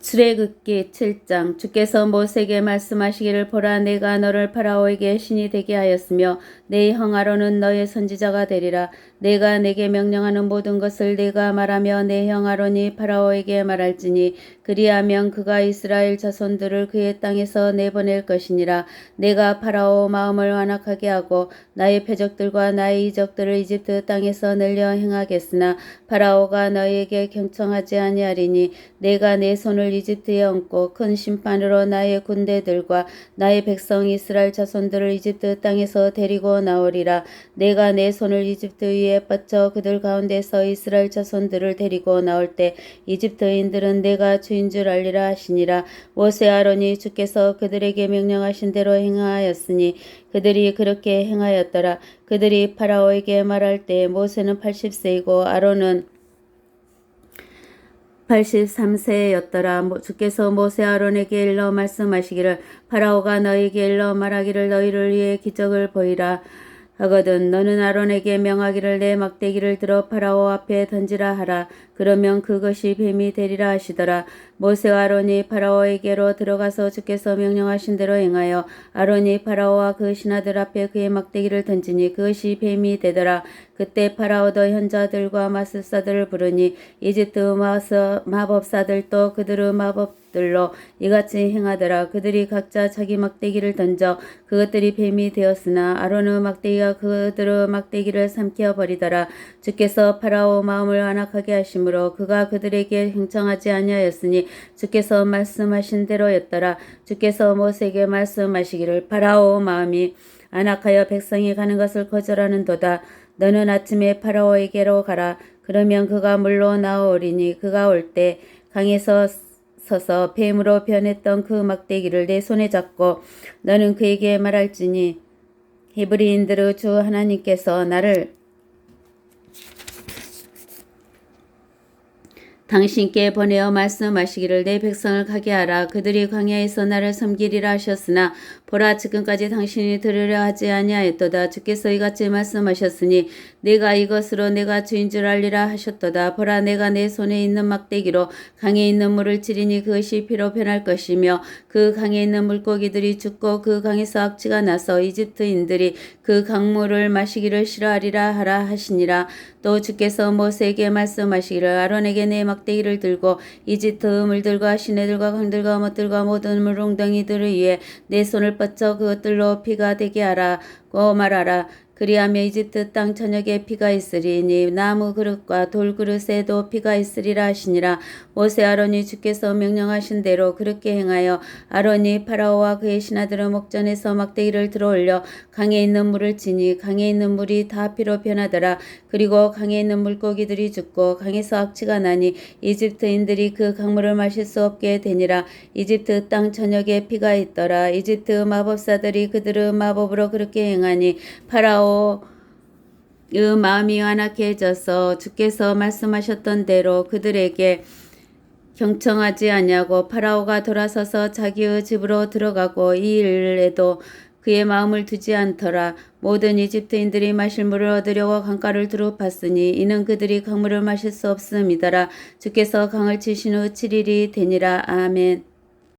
출애굽기 7장 주께서 모세에게 말씀하시기를 보라 내가 너를 파라오에게 신이 되게 하였으며 내 형 아론은 너의 선지자가 되리라 내가 내게 명령하는 모든 것을 내가 말하며 내 형 아론이 파라오에게 말할지니 그리하면 그가 이스라엘 자손들을 그의 땅에서 내보낼 것이니라. 내가 파라오 마음을 완악하게 하고 나의 패적들과 나의 이적들을 이집트 땅에서 늘려 행하겠으나 파라오가 너희에게 경청하지 아니하리니 내가 내 손을 이집트에 얹고 큰 심판으로 나의 군대들과 나의 백성 이스라엘 자손들을 이집트 땅에서 데리고 나오리라. 내가 내 손을 이집트 위에 뻗쳐 그들 가운데서 이스라엘 자손들을 데리고 나올 때 이집트인들은 내가 주인 줄 알리라 하시니라. 모세 아론이 주께서 그들에게 명령하신 대로 행하였으니 그들이 그렇게 행하였더라. 그들이 파라오에게 말할 때 모세는 80세이고 아론은 83세였더라. 주께서 모세 아론에게 일러 말씀하시기를 파라오가 너에게 일러 말하기를 너희를 위해 기적을 보이라 하거든 너는 아론에게 명하기를 내 막대기를 들어 파라오 앞에 던지라 하라. 그러면 그것이 뱀이 되리라 하시더라. 모세와 아론이 파라오에게로 들어가서 주께서 명령하신 대로 행하여 아론이 파라오와 그 신하들 앞에 그의 막대기를 던지니 그것이 뱀이 되더라. 그때 파라오도 현자들과 마술사들을 부르니 이집트 마법사들도 그들의 마법들로 이같이 행하더라. 그들이 각자 자기 막대기를 던져 그것들이 뱀이 되었으나 아론의 막대기가 그들의 막대기를 삼켜 버리더라. 주께서 파라오 마음을 완악하게 하심으로 그가 그들에게 행청하지 아니하였으니 주께서 말씀하신 대로였더라. 주께서 모세에게 말씀하시기를 파라오 마음이 안악하여 백성이 가는 것을 거절하는도다. 너는 아침에 파라오에게로 가라. 그러면 그가 물로 나오리니 그가 올 때 강에서 서서 뱀으로 변했던 그 막대기를 내 손에 잡고 너는 그에게 말할지니 히브리인들의 주 하나님께서 나를 당신께 보내어 말씀하시기를 내 백성을 가게 하라. 그들이 광야에서 나를 섬기리라 하셨으나 보라 지금까지 당신이 들으려 하지 아니하였도다. 주께서 이같이 말씀하셨으니 내가 이것으로 내가 주인 줄 알리라 하셨도다. 보라 내가 내 손에 있는 막대기로 강에 있는 물을 치리니 그것이 피로 변할 것이며 그 강에 있는 물고기들이 죽고 그 강에서 악취가 나서 이집트인들이 그 강물을 마시기를 싫어하리라 하라 하시니라. 또 주께서 모세에게 말씀하시기를 아론에게 내 막대기를 들고 이집트 물들과 시내들과 강들과 못들과 모든 물웅덩이들을 위해 내 손을 뻗쳐 그것들로 피가 되게 하라 고 말하라. 그리하며 이집트 땅 전역에 피가 있으리니 나무 그릇과 돌 그릇에도 피가 있으리라 하시니라. 모세 아론이 주께서 명령하신 대로 그렇게 행하여 아론이 파라오와 그의 신하들의 목전에서 막대기를 들어 올려 강에 있는 물을 치니 강에 있는 물이 다 피로 변하더라. 그리고 강에 있는 물고기들이 죽고 강에서 악취가 나니 이집트인들이 그 강물을 마실 수 없게 되니라. 이집트 땅 전역에 피가 있더라. 이집트 마법사들이 그들의 마법으로 그렇게 행하니 파라오 의 마음이 완악해져서 주께서 말씀하셨던 대로 그들에게 경청하지 아니하고 파라오가 돌아서서 자기의 집으로 들어가고 이 일에도 그의 마음을 두지 않더라. 모든 이집트인들이 마실 물을 얻으려고 강가를 두루 팠으니 이는 그들이 강물을 마실 수 없음이더라. 주께서 강을 치신 후 7일이 되니라. 아멘.